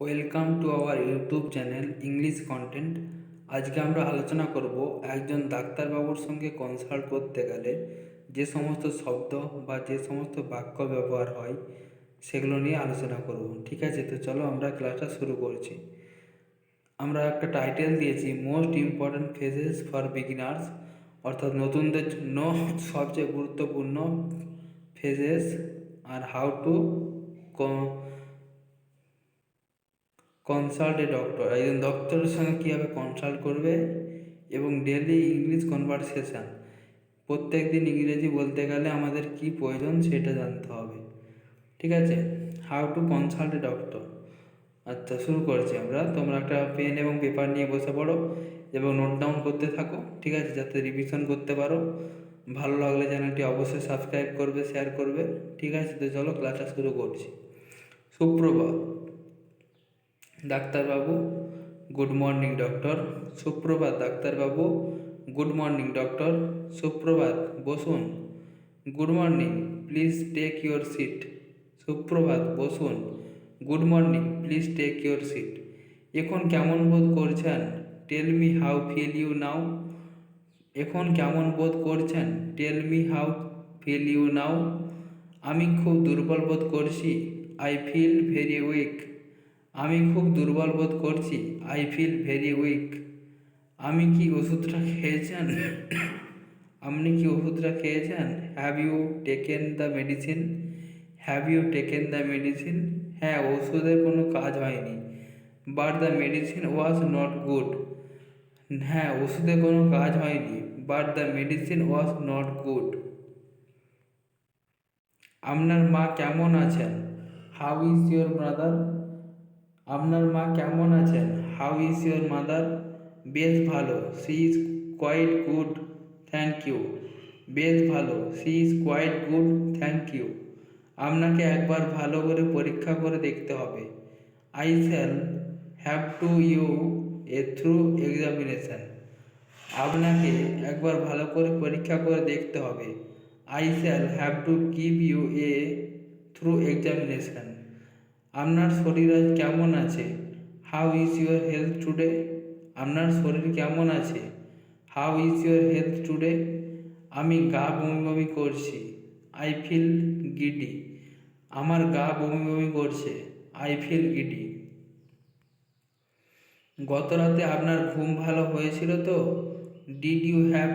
Welcome to our YouTube channel English content. আজকে আমরা আলোচনা করব একজন ডাক্তারবাবুর সঙ্গে কনসাল্ট করতে গেলে যে সমস্ত শব্দ বা যে সমস্ত বাক্য ব্যবহার হয় সেগুলো নিয়ে আলোচনা করব, ঠিক আছে? তো চলো আমরা ক্লাসটা শুরু করছি। আমরা একটা টাইটেল দিয়েছি most important phases for beginners অর্থাৎ নতুনদের জন্য সবচেয়ে গুরুত্বপূর্ণ phases R how to consult a doctor একজন ডক্টরের সঙ্গে কীভাবে কনসাল্ট করবে এবং ডেলি ইংলিশ কনভারসেশন প্রত্যেক দিন ইংরেজি বলতে গেলে আমাদের কি প্রয়োজন সেটা জানতে হবে, ঠিক আছে? How to consult a doctor আচ্ছা শুরু করছি আমরা, তোমরা একটা পেন এবং পেপার নিয়ে বসে পড়ো এবং নোট ডাউন করতে থাকো, ঠিক আছে? যাতে রিভিশন করতে পারো, ভালো লাগলে চ্যানেলটি অবশ্যই সাবস্ক্রাইব করবে শেয়ার করবে, ঠিক আছে? তো চলো ক্লাসটা শুরু করছি। সুপ্রভাত। ডাক্তারবাবু, গুড মর্নিং ডক্টর। সুপ্রভাত ডাক্তারবাবু, গুড মর্নিং ডক্টর। সুপ্রভাত, বসুন। Good morning, please take your seat. সুপ্রভাত, বসুন। Good morning, please take your seat. এখন কেমন বোধ করছেন? Tell me how feel you now. এখন কেমন বোধ করছেন? Tell me how feel you now. আমি খুব দুর্বল বোধ করছি। I feel very weak. আমি খুব দুর্বল বোধ করছি। আই ফিল ভেরি উইক আমি কি ওষুধটা খেয়েছেন? আপনি কি ওষুধটা খেয়েছেন? Have you taken the medicine have you taken the medicine হ্যাঁ ওষুধের কোনো কাজ হয়নি। But the medicine was not good হ্যাঁ ওষুধে কোনো কাজ হয়নি। But the medicine was not good আপনার মা কেমন আছেন? হাউ ইজ ইউর ব্রাদার আপনার মা কেমন আছেন? হাউ ইজ ইউর মাদার বেশ ভালো। She is quite good thank you বেশ ভালো। She is quite good thank you আপনাকে একবার ভালো করে পরীক্ষা করে দেখতে হবে। I shall have to you a through examination আপনাকে একবার ভালো করে পরীক্ষা করে দেখতে হবে। I shall have to give you a through examination আপনার শরীর আজ কেমন আছে? How is your health today আপনার শরীর কেমন আছে? How is your health today আমি গা বমি বমি করছি। আই ফিল গিডি আমার গা বমি বমি করছে। আই ফিল গিডি গত রাতে আপনার ঘুম ভালো হয়েছিল তো? Did you have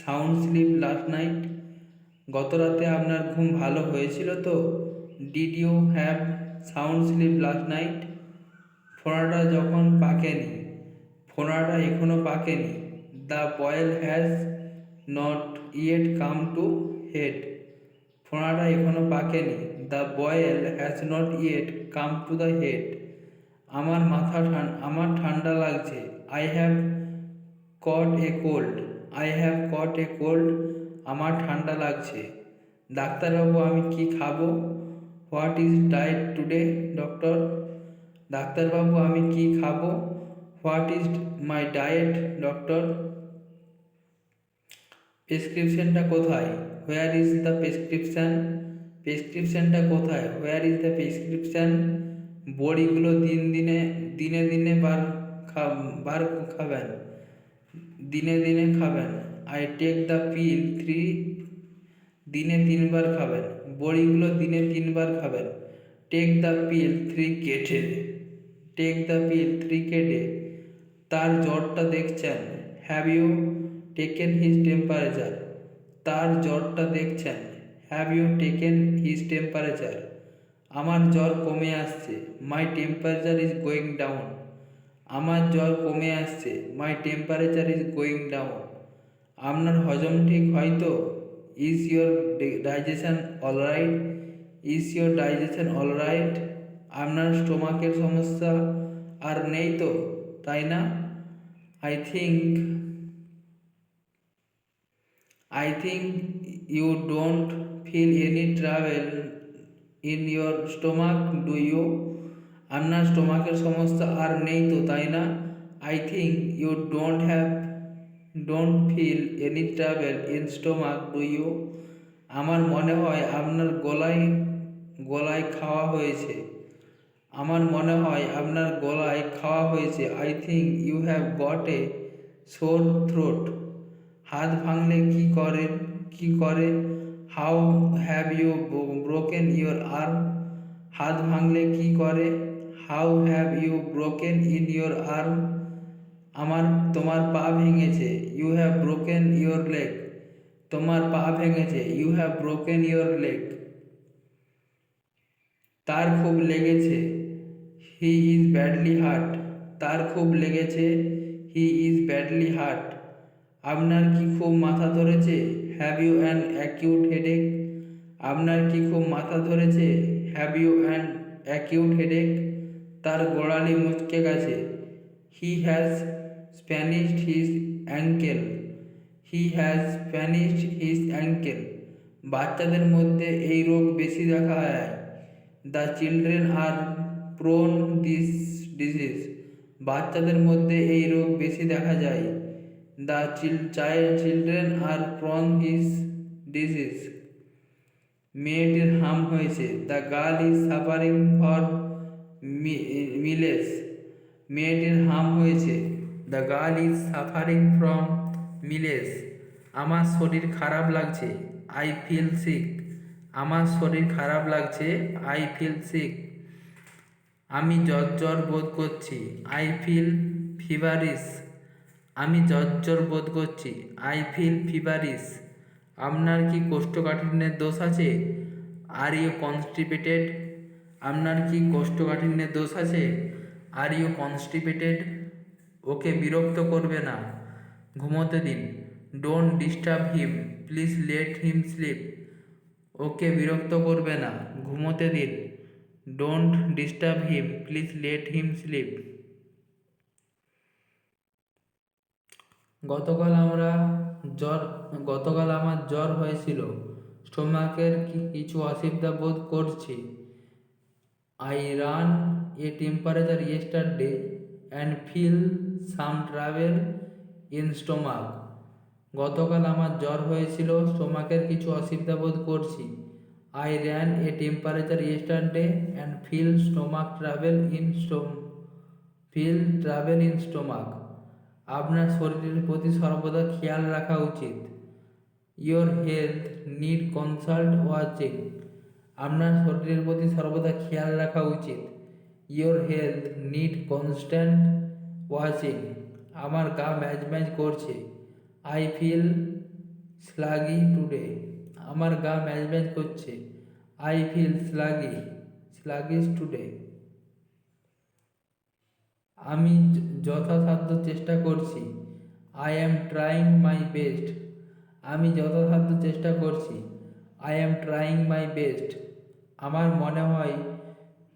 sound sleep last night গত রাতে আপনার ঘুম ভালো হয়েছিল তো? Did you have sound sleep last night ফোনাটা যখন পাকেনি, ফোনাটা এখনও পাকেনি। The boil has not yet come to head ফোনাটা এখনও পাকেনি। The boil has not yet come to the head আমার মাথা আমার ঠান্ডা লাগছে। I have caught a cold I have caught a cold আমার ঠান্ডা লাগছে। ডাক্তারবাবু, আমি কি খাব? What is diet today doctor ডাক্তারবাবু আমি কি খাব? What is my diet doctor প্রেসক্রিপশনটা কোথায়? হোয়ার ইজ দ্য প্রেসক্রিপশান প্রেসক্রিপশানটা কোথায়? হোয়ার ইজ দ্য প্রেসক্রিপশান বড়িগুলো দিন দিনে দিনে দিনে বার খা, বার খাবেন। দিনে দিনে খাবেন। I take the pill three দিনে তিনবার খাবেন। বড়িগুলো দিনে তিনবার খাবেন। টেক দ্য পিল থ্রি কেটে টেক দ্য পিল থ্রি কেটে তার জ্বরটা দেখছেন। Have you taken his temperature? তার জ্বরটা দেখছেন। Have you taken his temperature? আমার জ্বর কমে আসছে। My temperature is going down. আমার জ্বর কমে আসছে। My temperature is going down. আপনার হজম ঠিক হয়তো is your digestion all right is your digestion all right আপনার স্টোমাকের সমস্যা আর নেই তো, তাই না? I think I think you don't feel any travel in your stomach do you আপনার স্টোমাকের সমস্যা আর নেই তো, তাই না? I think you don't have don't feel any travel in stomach do you আমার মনে হয় আপনার গলায় গলায় খাওয়া হয়েছে। আমার মনে হয় আপনার গলায় খাওয়া হয়েছে। I think you have got a sore throat হাত ভাঙলে কি করে কি করে? How have you broken your arm হাত ভাঙলে কি করে? How have you broken in your arm আমার তোমার পা ভেঙেছে you have broken your leg তোমার পা ভেঙেছে you have broken your leg তার খুব লেগেছে হি ইজ ব্যাডলি হার্ট তার খুব লেগেছে হি ইজ ব্যাডলি হার্ট আপনার কি খুব মাথা ধরেছে? Have you an acute headache আপনার কি খুব মাথা ধরেছে? Have you an acute headache তার গোড়ালি মুচকে গেছে he has spanished his ankle he has spanished his ankle বাচ্চাদের মধ্যে এই রোগ বেশি দেখা যায় the children are prone this disease বাচ্চাদের মধ্যে এই রোগ বেশি দেখা যায়। The chill child children are prone his disease মেয়েটির হাম হয়েছে। The girl is suffering for measles মেয়েটির হাম হয়েছে। The girl is suffering from measles আমার শরীর খারাপ লাগছে আই ফিল সিক আমার শরীর খারাপ লাগছে আই ফিল সিক আমি জ্বর বোধ করছি আই ফিল ফিভারিস আমি জ্বর বোধ করছি আই ফিল ফিভারিস আপনার কি কোষ্ঠকাঠিন্যের দোষ আছে? আর ইউ কনস্টিপেটেড আপনার কি কোষ্ঠকাঠিন্যের দোষ আছে? আর ইউ কনস্টিপেটেড ওকে বিরক্ত করবে না। ঘুমোতে দিন। Don't disturb him please let him sleep ওকে বিরক্ত করবে না। ঘুমোতে দিন। Don't disturb him please let him sleep গতকাল আমরা জ্বর, গতকাল আমার জ্বর হয়েছিল। স্টোমাকের কিছু অসুবিধা বোধ করছি। I run a temperature yesterday and feel some travel in stomach. গতকাল আমার জ্বর হয়েছিল, স্টোমাকের কিছু অসুবিধা বোধ করছি। I ran a temperature yesterday and feel stomach travel in stom feel travel in stomach আপনার শরীরের প্রতি সর্বদা খেয়াল রাখা উচিত। Your health need consult watching আপনার শরীরের প্রতি সর্বদা খেয়াল রাখা উচিত। Your health need constant watching আমার গা ম্যাচ ম্যাচ করছে। আই ফিল স্লাগি টুডে আমার গা ম্যাচ ম্যাচ করছে। I feel sluggish sluggish today আমি যথাসাধ্য চেষ্টা করছি। I am trying my best আমি যথাসাধ্য চেষ্টা করছি। I am trying my best আমার মনে হয়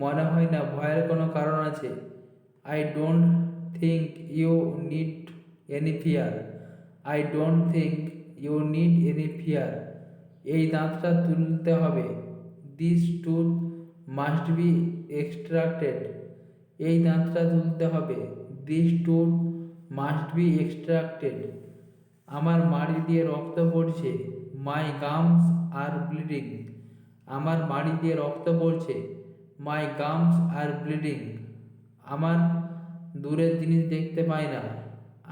মনে হয় না, ভয়ের কোনো কারণ আছে? I don't think you need any fear I don't think you need any fear এই দাঁতটা তুলতে হবে। This tooth must be extracted এই দাঁতটা তুলতে হবে। This tooth must be extracted আমার মাড়ি দিয়ে রক্ত পড়ছে। মাই গামস আর ব্লিডিং আমার মাড়ি দিয়ে রক্ত পড়ছে। মাই গামস আর ব্লিডিং আমার দূরের জিনিস দেখতে পাই না।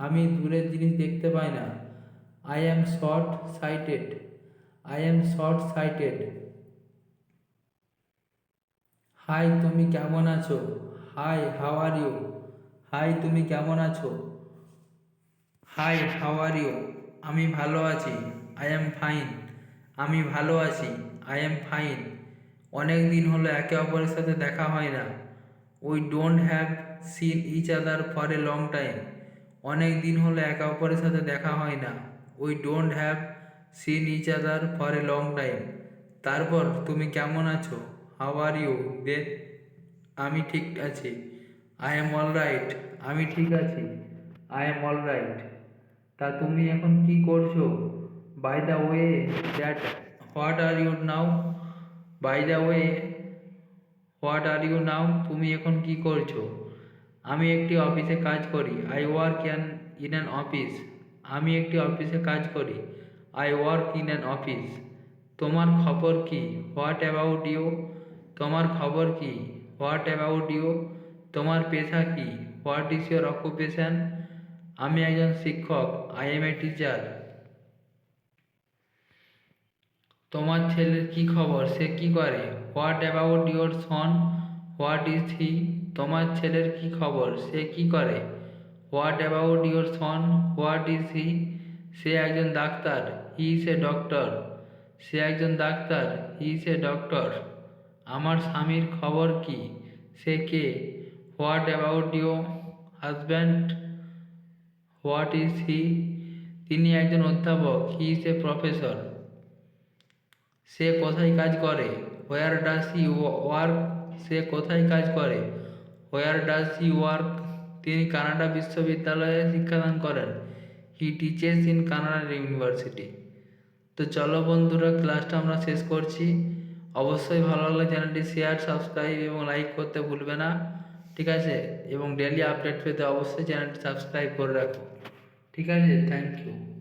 আমি দূরের জিনিস দেখতে পাই না। I am short sighted I am short sighted hi তুমি কেমন আছো? Hi how are you hi তুমি কেমন আছো? হাই হাউ আর ইউ আমি ভালো আছি। আই এম ফাইন আমি ভালো আছি। আই এম ফাইন অনেক দিন হলো একে অপরের সাথে দেখা হয় না। We don't have seen each other for a long time অনেক দিন হলো একে অপরের সাথে দেখা হয় না। We don't have seen each other for a long time তারপর, তুমি কেমন আছো? হাউ আর ইউ দে আমি ঠিক আছি। আই এম অল রাইট আমি ঠিক আছি। আই এম অল রাইট তা তুমি এখন কি করছ? By the way that what are you now by the way what are you now তুমি এখন কি করছ? আমি একটি অফিসে কাজ করি। I work an in an office আমি একটি অফিসে কাজ করি। I work in an office তোমার খবর কি? হোয়াট অ্যাবাউট ইউ তোমার খবর কি? হোয়াট অ্যাবাউট ইউ তোমার পেশা কি? হোয়াট ইজ ইউর অকুপেশন আমি একজন শিক্ষক। আই এম এ টিচার তোমার ছেলের কি খবর? সে কি করে? What about your son what is he তোমার ছেলের কি খবর? সে কি করে? What about your son what is he সে একজন ডাক্তার হি ইজ এ ডক্টর সে একজন ডাক্তার হি ইজ এ ডক্টর আমার স্বামীর খবর কি? সে কে? What about your husband what is he তিনি একজন অধ্যাপক হি ইজ এ প্রফেসর সে কোথায় কাজ করে? হোয়ার ডাজ হি ওয়ার্ক সে কোথায় কাজ করে? হোয়ার ডাজ হি ওয়ার্ক তিনি কানাডা বিশ্ববিদ্যালয়ে শিক্ষাদান করেন। He teaches in Canada university তো চলো বন্ধুরা ক্লাসটা আমরা শেষ করছি। অবশ্যই ভালো লাগলে চ্যানেলটি শেয়ার সাবস্ক্রাইব এবং লাইক করতে ভুলবে না। ঠিক আছে? এবং ডেলি আপডেট পেতে অবশ্যই চ্যানেলটি সাবস্ক্রাইব করে রাখো। ঠিক আছে? Thank you